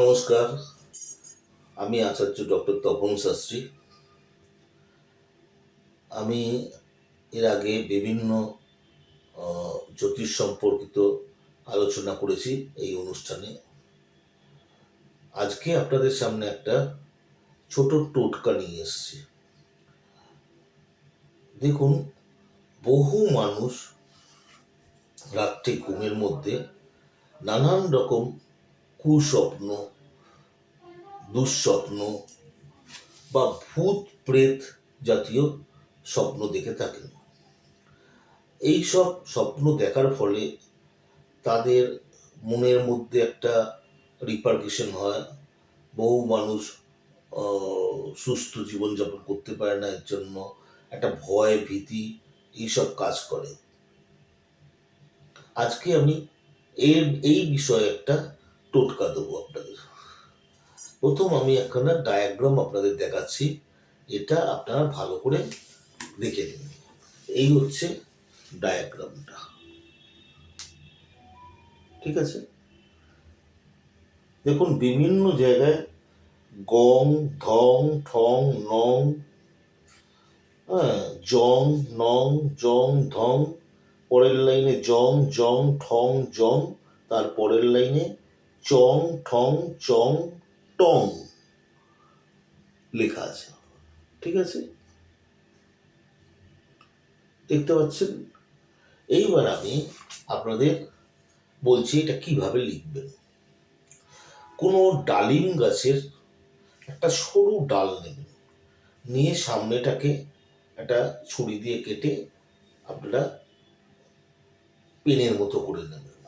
নমস্কার, আমি আচার্য ডক্টর তপন শাস্ত্রী। আমি এর আগে বিভিন্ন জ্যোতিষ সম্পর্কিত আলোচনা করেছি এই অনুষ্ঠানে। আজকে আপনাদের সামনে একটা ছোট টোটকা নিয়ে এসেছি। দেখুন, বহু মানুষ রাত্রে ঘুমের মধ্যে নানান রকম কুস্বপ্ন, দুঃস্বপ্ন বা ভূত প্রেত জাতীয় স্বপ্ন দেখে থাকেন। এই সব স্বপ্ন দেখার ফলে তাদের মনের মধ্যে একটা রিপার্কেশন হয়। বহু মানুষ সুস্থ জীবনযাপন করতে পারে না এর জন্য, একটা ভয়, ভীতি এইসব কাজ করে। আজকে আমি এর, এই বিষয়ে একটা টোটকা দেবো আপনাদের। প্রথম আমি একখানা ডায়াগ্রাম আপনাদের দেখাচ্ছি। এটা আপনারা ভালো করে দেখে নিন এই হচ্ছে ডায়াগ্রামটা ঠিক আছে? দেখুন, বিভিন্ন জায়গায় গং, ধং, ঠং, নং হ্যাঁ জং, নং, জং, ধং, পরের লাইনে জং জং, ঠং, জং, তার পরের লাইনে চং, ঠং, চং, টং লেখা আছে। ঠিক আছে? দেখতে পাচ্ছেন? এইবার আমি আপনাদের বলছি এটা কীভাবে লিখবেন। কোনো ডালিম গাছের একটা সরু ডাল নেবেন। নিয়ে সামনেটাকে একটা ছুরি দিয়ে কেটে আপনারা পেনের মতো করে নেবেন।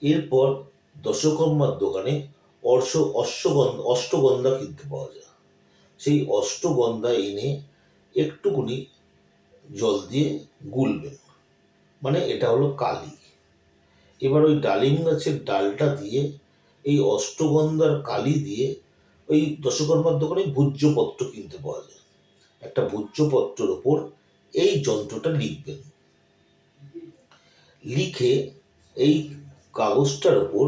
এরপর দশকর্মার দোকানে অর্শ অশ্বগন্ধা, অষ্টগন্ধা কিনতে পাওয়া যায়। সেই অষ্টগন্ধা এনে একটুকুনি জল দিয়ে গুলবেন। মানে এটা হলো কালি। এবার ওই ডালিম গাছের ডালটা দিয়ে, এই অষ্টগন্ধার কালি দিয়ে ওই দশকর্মার দোকানে ভূজ্যপত্র কিনতে পাওয়া যায়। একটা ভূজ্যপত্রের ওপর এই যন্ত্রটা লিখবেন। লিখে এই কাগজটার ওপর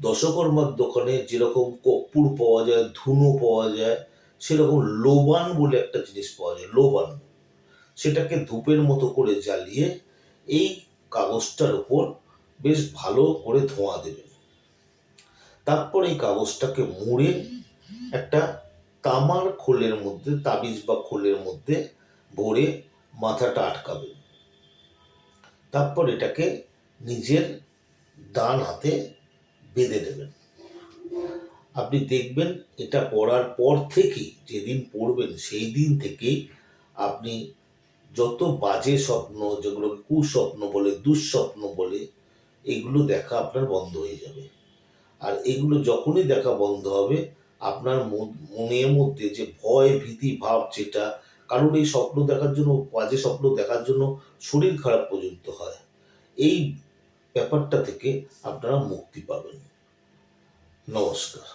দশকর্মার দোকানে যেরকম কর্পূর পাওয়া যায়, ধুনো পাওয়া যায়, সেরকম লোবান বলে একটা জিনিস পাওয়া যায়, লোবান। সেটাকে ধূপের মতো করে জ্বালিয়ে এই কাগজটার ওপর বেশ ভালো করে ধোঁয়া দেবেন তারপর এই কাগজটাকে মুড়ে একটা তামার খোলের মধ্যে, তাবিজ বা খোলের মধ্যে ভরে মাথাটা আটকাবেন তারপর এটাকে নিজের ডান হাতে বেঁধে দেবেন। আপনি দেখবেন এটা পড়ার পর থেকেই যেদিন পড়বেন সেই দিন থেকেই আপনি যত বাজে স্বপ্ন, যেগুলো কুস্বপ্ন বলে, দুঃস্বপ্ন বলে, এগুলো দেখা আপনার বন্ধ হয়ে যাবে। আর এগুলো যখনই দেখা বন্ধ হবে, আপনার মন- মনের মধ্যে যে ভয়, ভীতি, ভাব যেটা, কারণ এই স্বপ্ন দেখার জন্য, বাজে স্বপ্ন দেখার জন্য শরীর খারাপ পর্যন্ত হয়। এই ব্যাপারটা থেকে আপনারা মুক্তি পাবেন নমস্কার